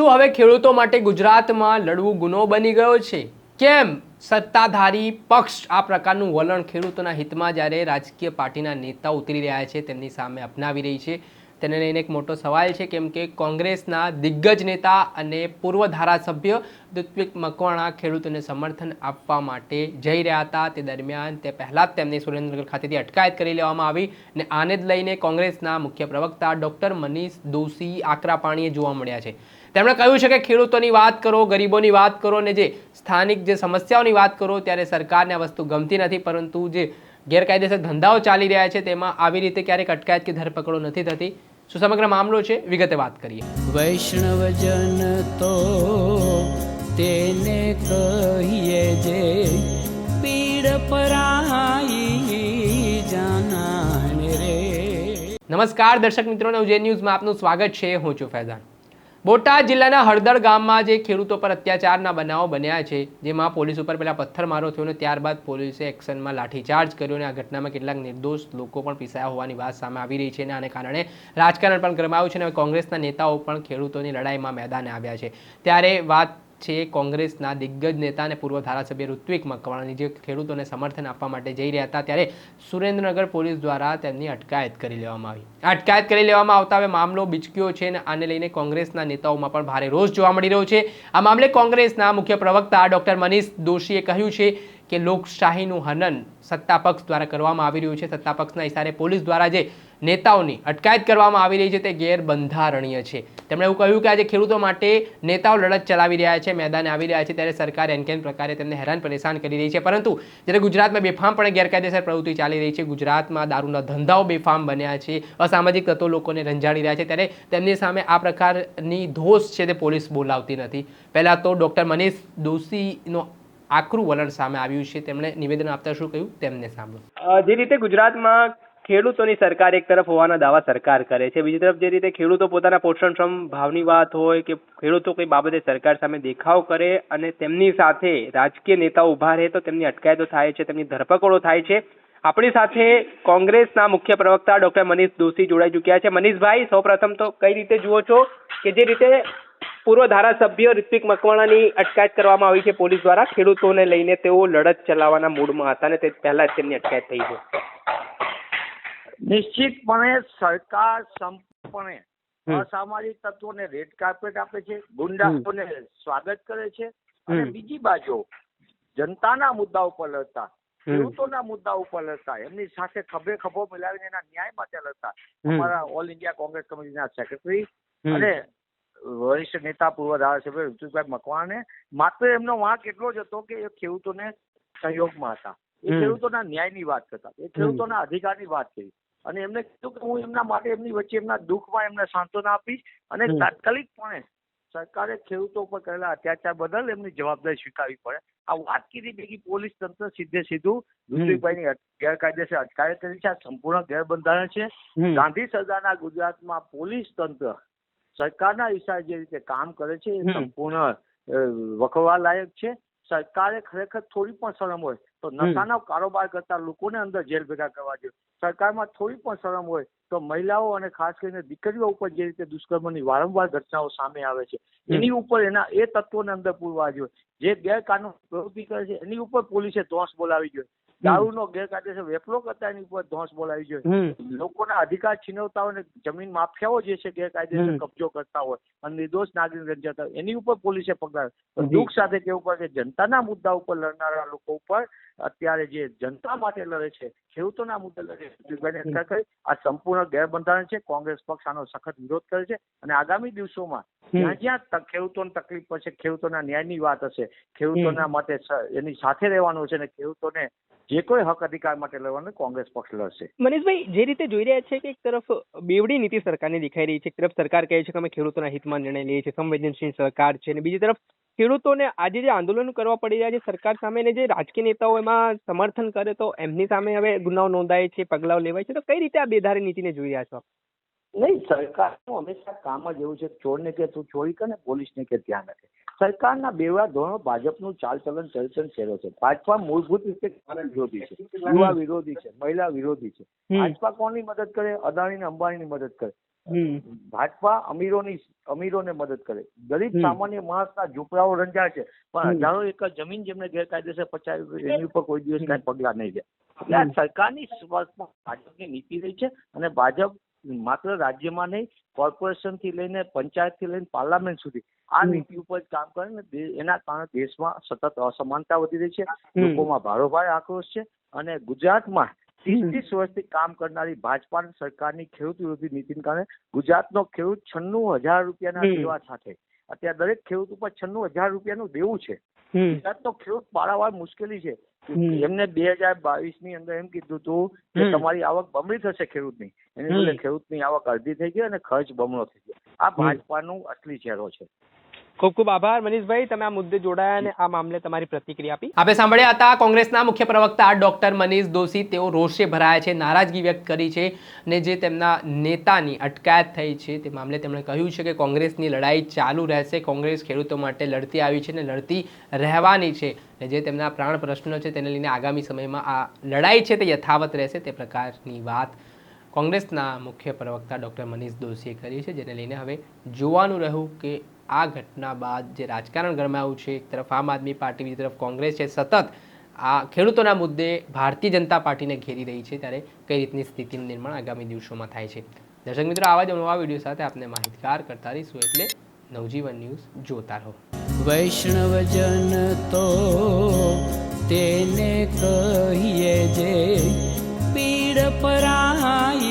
શું હવે ખેડૂતો માટે ગુજરાતમાં લડવું ગુનો બની ગયો છે? કેમ? સત્તાધારી પક્ષ આ પ્રકારનું વલણ ખેડૂતોના હિતમાં જ્યારે રાજકીય પાર્ટીના નેતા ઉતરી રહ્યા છે, તેમની સામે અપનાવી રહી છે. તેને લઈને એક મોટો સવાલ છે, કેમ કે કોંગ્રેસના દિગ્ગજ નેતા અને પૂર્વ ધારાસભ્ય ઋત્વિક મકવાણા ખેડૂતોને સમર્થન આપવા માટે જઈ રહ્યા હતા. તે દરમિયાન તે પહેલાં જ તેમની સુરેન્દ્રનગર ખાતેથી અટકાયત કરી લેવામાં આવી અને આને જ લઈને કોંગ્રેસના મુખ્ય પ્રવક્તા ડૉક્ટર મનીષ દોશી આકરા પાણીએ જોવા મળ્યા છે. તેમણે કહ્યું છે કે ખેડૂતોની વાત કરો, ગરીબોની વાત કરો અને જે સ્થાનિક જે સમસ્યાઓની વાત કરો ત્યારે સરકારને આ વસ્તુ ગમતી નથી, પરંતુ જે ગેરકાયદેસર ધંધાઓ ચાલી રહ્યા છે તેમાં આવી રીતે ક્યારેક અટકાયત કે ધરપકડો નથી થતી. શું સમગ્ર મામલો છે? વિગતે વાત કરીએ. વૈષ્ણવજન તો તેને કહીએ જે પીડ પરાઈ જાના રે. નમસ્કાર દર્શક મિત્રો નવજે ન્યૂઝમાં આપનું સ્વાગત છે. હું છું ફૈઝાન. બોટાદ જિલ્લાના હળદર ગામમાં જે ખેડૂતો પર અત્યાચારના બનાવો બન્યા છે, જેમાં પોલીસ ઉપર પહેલા પથ્થરમારો થયો અને ત્યારબાદ પોલીસે એક્શનમાં લાઠીચાર્જ કર્યો અને આ ઘટનામાં કેટલાક નિર્દોષ લોકો પણ પીસાયા હોવાની વાત સામે આવી રહી છે અને આને કારણે રાજકારણ પણ ગરમાયું છે અને કોંગ્રેસના નેતાઓ પણ ખેડૂતોની લડાઈમાં મેદાને આવ્યા છે. ત્યારે વાત છે કોંગ્રેસના દિગ્ગજ નેતા અને પૂર્વ ધારાસભ્ય ઋત્વિક મકવાણાની જે ખેડૂતોને સમર્થન આપવા માટે જઈ રહ્યા હતા, ત્યારે સુરેન્દ્રનગર પોલીસ દ્વારા તેમની અટકાયત કરી લેવામાં આવી. અટકાયત કરી લેવામાં આવતા હવે મામલો બીચક્યો છે અને આને લઈને કોંગ્રેસના નેતાઓમાં પણ ભારે રોષ જોવા મળી રહ્યો છે. આ મામલે કોંગ્રેસના મુખ્ય પ્રવક્તા ડોક્ટર મનીષ દોશીએ કહ્યું છે કે લોકશાહીનું હનન સત્તાપક્ષ દ્વારા કરવામાં આવી રહ્યું છે. સત્તાપક્ષના ઇશારે પોલીસ દ્વારા જે નેતાઓની અટકાયત કરવામાં આવી રહી છે, તે ગેરબંધારણીય છે. તેમણે એવું કહ્યું કે આજે ખેડૂતો માટે નેતાઓ લડત ચલાવી રહ્યા છે, મેદાને આવી રહ્યા છે, ત્યારે સરકાર એનકેન પ્રકારે તેમને હેરાન પરેશાન કરી રહી છે. પરંતુ જ્યારે ગુજરાતમાં બેફામપણે ગેરકાયદેસર પ્રવૃત્તિ ચાલી રહી છે, ગુજરાતમાં દારૂના ધંધાઓ બેફામ બન્યા છે, અસામાજિક તત્વો લોકોને રંજાડી રહ્યા છે, ત્યારે તેમની સામે આ પ્રકારની ધોષ છે તે પોલીસ બોલાવતી નથી. પહેલાં તો ડૉક્ટર મનીષ દોશીનો આકરું વલણ સામે આવ્યું છે. તેમણે નિવેદન આપતા શું કહ્યું? તેમને સાંભળો. જે રીતે ગુજરાતમાં ખેડૂતોની સરકાર એક તરફ હોવાના દાવા સરકાર કરે છે, બીજી તરફ જે રીતે ખેડૂતો પોતાના પોષણક્ષમ ભાવની વાત હોય કે ખેડૂતો કોઈ બાબતે સરકાર સામે દેખાવ કરે અને તેમની સાથે રાજકીય નેતાઓ ઊભા રહે તો તેમની અટકાયતો થાય છે, તેમની ધરપકડો થાય છે. આપણી સાથે કોંગ્રેસના મુખ્ય પ્રવક્તા ડોક્ટર મનીષ દોશી જોડાઈ ચૂક્યા છે. મનીષભાઈ, સૌપ્રથમ તો કઈ રીતે જુઓ છો કે જે રીતે પૂર્વ ધારાસભ્ય ઋત્વિક મકવાણાની અટકાયત કરવામાં આવી છે પોલીસ દ્વારા? ખેડૂતોને લઈને તેઓ લડત ચલાવવાના મૂડમાં હતા અને તે પહેલા જ તેમની અટકાયત થઈ છે. નિશ્ચિતપણે સરકાર સંપૂર્ણપણે અસામાજિક તત્વોને રેડ કાર્પેટ આપે છે ગુંડાઓને સ્વાગત કરે છે અને બીજી બાજુ જનતાના મુદ્દા ઉપર લડતા ખેડૂતોના મુદ્દા ઉપર લડતા એમની સાથે ખભે ખભો મિલાવીને એના ન્યાય માટે લડતા. અમારા ઓલ ઇન્ડિયા કોંગ્રેસ કમિટીના સેક્રેટરી અને વરિષ્ઠ નેતા પૂર્વ ધારાસભ્ય ઋતુભાઈ મકવાણે માત્ર એમનો વાંક એટલો જ હતો કે એ ખેડૂતોને સહયોગમાં હતા. એ. ખેડૂતોના ન્યાયની વાત કરતા એ ખેડૂતોના અધિકારની વાત કરી. અને એમને કીધું કે હું એમના માટે એમની વચ્ચે એમના દુઃખમાં એમને સાંત્વના આપીશ અને તાત્કાલિક તાત્કાલિકપણે સરકારે ખેડૂતો પર કરેલા અત્યાચાર બદલ એમની જવાબદારી સ્વીકારવી પડે. આ વાત કીધી ભેગી પોલીસ તંત્ર સીધે સીધું અટ- ગેરકાયદેસર અટકાયત કરી છે. આ સંપૂર્ણ ગેરબંધારણ છે. ગાંધી સરદારના ગુજરાતમાં પોલીસ તંત્ર સરકારના ઈશારે જે રીતે કામ કરે છે એ સંપૂર્ણ વખવા લાયક છે. સરકારે ખરેખર થોડી પણ શરમ હોય તો નશાનો કારોબાર કરતા લોકોને અંદર જેલ ભેગા કરવા જોઈએ. સરકારમાં થોડી પણ શરમ હોય તો મહિલાઓ અને ખાસ કરીને દીકરીઓ ઉપર જે રીતે દુષ્કર્મની વારંવાર ઘટનાઓ સામે આવે છે એની ઉપર એના એ તત્વોને અંદર પૂરવા જોઈએ. જે ગેરકાનૂન પ્રવૃત્તિ કરે છે એની ઉપર પોલીસે ધોંસ બોલાવી જોઈએ. દારૂનો ગેરકાયદેસર વેપલો કરતા એની ઉપર ધોંસ બોલાવી જોઈએ. લોકોના અધિકાર છીનવતા હોય જમીન માફિયાઓ જે છે ગેરકાયદેસર કબજો કરતા હોય અને નિર્દોષ નાગરિક રંજાતા હોય એની ઉપર પોલીસે પગલા દુઃખ સાથે કેવું પડે કે જનતાના મુદ્દા ઉપર લડનારા લોકો ઉપર અત્યારે જે જનતા માટે લડે છે ખેડૂતોના મુદ્દે લડે છે આ સંપૂર્ણ ગેરબંધારણ છે. કોંગ્રેસ પક્ષ આનો સખત વિરોધ કરે છે. અને આગામી દિવસોમાં જ્યાં જ્યાં ખેડૂતોને તકલીફ પડશે ખેડૂતોના ન્યાયની વાત હશે ખેડૂતોના માટે એની સાથે રહેવાનું છે અને ખેડૂતોને જે કોઈ હક અધિકાર માટે લેવાનું કોંગ્રેસ પક્ષ લડશે. મનીષભાઈ જે રીતે જોઈ રહ્યા છે કે એક તરફ બેવડી નીતિ સરકારની દેખાઈ રહી છે એક તરફ સરકાર કહે છે કે અમે ખેડૂતોના હિતમાં નિર્ણય લઈએ છીએ સંવેદનશીલ સરકાર છે અને બીજી તરફ ખેડૂતોને આજે જે આંદોલન કરવા પડી રહ્યા છે સરકાર સામે જે રાજકીય નેતાઓ એમાં સમર્થન કરે તો એમની સામે હવે ગુનાઓ નોંધાય છે પગલાઓ લેવાય છે તો કઈ રીતે આ બેધારી નીતિને જોઈ રહ્યા છો આપ? નહીં સરકારનું હંમેશા કામ જ એવું છે ચોરને કે તું ચોરી કર ને પોલીસને કે ત્યાં રાખે. સરકારના બેવા ધોરણો ભાજપનું ચાલચલન ચલચન શેરો છે. ભાજપા મૂળભૂત રીતે વિરોધી છે. યુવા વિરોધી છે મહિલા વિરોધી છે. ભાજપા કોની મદદ કરે? અદાણી ને અંબાણીની મદદ કરે. ભાજપા અમીરોની અમીરોને મદદ કરે. ગરીબ. સામાન્ય માણસના ઝૂંપડાઓ રંજાય છે. પણ. હજારો એકર જમીન જેમને ગેરકાયદેસર પચાવી એની ઉપર કોઈ દિવસ કાંઈ પગલાં નહીં લે. એટલે. સરકારની ભાજપની નીતિ રહી છે અને ભાજપ માત્ર રાજ્યમાં નહીં કોર્પોરેશનથી લઈને પંચાયતથી લઈને પાર્લામેન્ટ સુધી આ નીતિ ઉપર કામ કરે ને એના કારણે દેશમાં સતત અસમાનતા વધી રહી છે લોકોમાં ભારોભાર આક્રોશ છે અને ગુજરાતમાં ત્રીસ. ત્રીસ વર્ષથી કામ કરનારી ભાજપા સરકારની ખેડૂત વિરોધી નીતિને કારણે ગુજરાતનો ખેડૂત છન્નું હજાર રૂપિયાના. દેવા સાથે અત્યારે દરેક ખેડૂત ઉપર છન્નું હજાર રૂપિયાનું દેવું છે હમ. ગુજરાતનો ખેડૂત પાળાવાર મુશ્કેલી છે. એમને બે હજાર બાવીસની અંદર એમ કીધું હતું કે તમારી આવક બમણી થશે ખેડૂતની. એની. બદલે ખેડૂતની આવક અડધી થઈ ગઈ અને ખર્ચ બમણો થઈ ગયો. આ ભાજપાનું અસલી ચહેરો છે. ખૂબ ખૂબ આભાર, મનીષભાઈ. તમે આ મુદ્દે જોડાયા અને આ મામલે તમારી પ્રતિક્રિયા આપી. આપણે સાંભળ્યા હતા, કોંગ્રેસના મુખ્ય પ્રવક્તા ડોક્ટર મનીષ દોશી. તેઓ રોષે ભરાયા છે, નારાજગી વ્યક્ત કરી છે અને જે તેમના નેતાની અટકાયત થઈ છે તે મામલે તેમણે કહ્યું છે કે કોંગ્રેસની લડાઈ ચાલુ રહેશે. કોંગ્રેસ ખેડૂતો માટે લડતી આવી છે અને લડતી રહેવાની છે અને જે તેમના પ્રાણ પ્રશ્નો છે તેને લઈને આગામી સમયમાં આ લડાઈ છે તે યથાવત રહેશે તે પ્રકારની વાત કોંગ્રેસના મુખ્ય પ્રવક્તા ડૉક્ટર મનીષ દોશીએ કરી છે, જેને લઈને હવે જોવાનું રહ્યું કે આ ઘટના બાદ જે રાજકારણ ગરમાયું છે, એક તરફ આમ આદમી પાર્ટી, બીજી તરફ કોંગ્રેસ છે, સતત આ ખેડૂતોના મુદ્દે ભારતીય જનતા પાર્ટીને ઘેરી રહી છે ત્યારે કઈ રીતની સ્થિતિનું નિર્માણ આગામી દિવસોમાં થાય છે? દર્શક મિત્રો, આવા જ નવા વીડિયો સાથે આપને માહિતગાર કરતા રહીશું એટલે નવજીવન ન્યૂઝ જોતા રહો. વૈષ્ણવજન તો તેને કહીએ જે પીડ પરાઈ